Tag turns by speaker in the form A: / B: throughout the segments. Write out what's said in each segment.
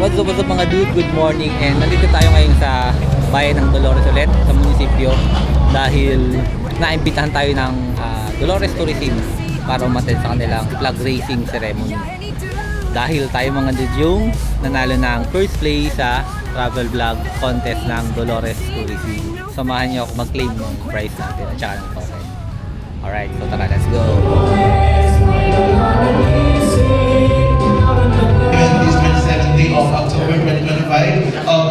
A: What's up, what's up mga dude? Good morning and nandito tayo ngayon sa bayan ng Dolores ulit sa munisipyo dahil naimbitahan tayo ng ah, Dolores Tourism para umattend sa kanilang flag racing ceremony. Dahil tayo mga dude yung nanalo ng first place sa travel vlog contest ng Dolores Tourism. Samahan niyo ako mag-claim ng prize natin at saka ng token. Alright, so tara, let's go!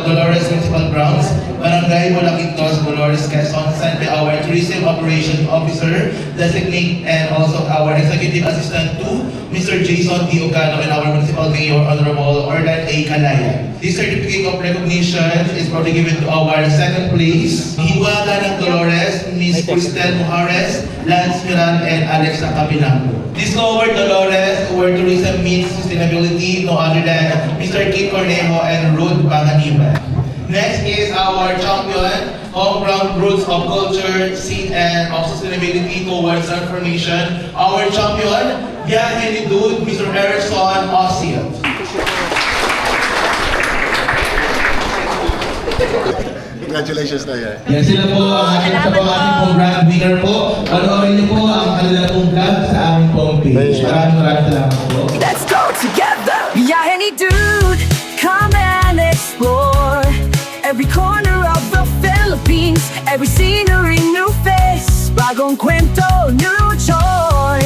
B: Dolores Municipal Grounds, Barangay Bulaquitos, Dolores, Quezon, sent by our Tourism Operation Officer, designate, and also our Executive Assistant to Mr. Jason D. Ocano and our Municipal Mayor, Honorable Orlan A. Calaya. This certificate of recognition is probably given to our second place, Hiwaga ng Dolores, Miss Cristel Mujares, Lance Miran, and Alexa Capinango. This lower Dolores, where tourism meets sustainability, no other than Mr. Kit Cornejo and Ruth Banganiban. Next is our champion, homegrown roots of culture, seed, and of sustainability towards transformation. Our champion, Biyahe ni Dude, Mr. Erickson Osil.
C: Congratulations na yan.
B: Yan sila po ang ating sa po ating pong grand winner po. Panoorin niyo po aming. Maraming maraming salamat po.
D: Let's go together. Yeah, any dude, come and explore every corner of the Philippines, every scenery, new face, bagong kwento, new joy.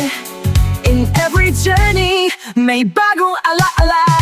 D: In every journey, may bagong ala-ala.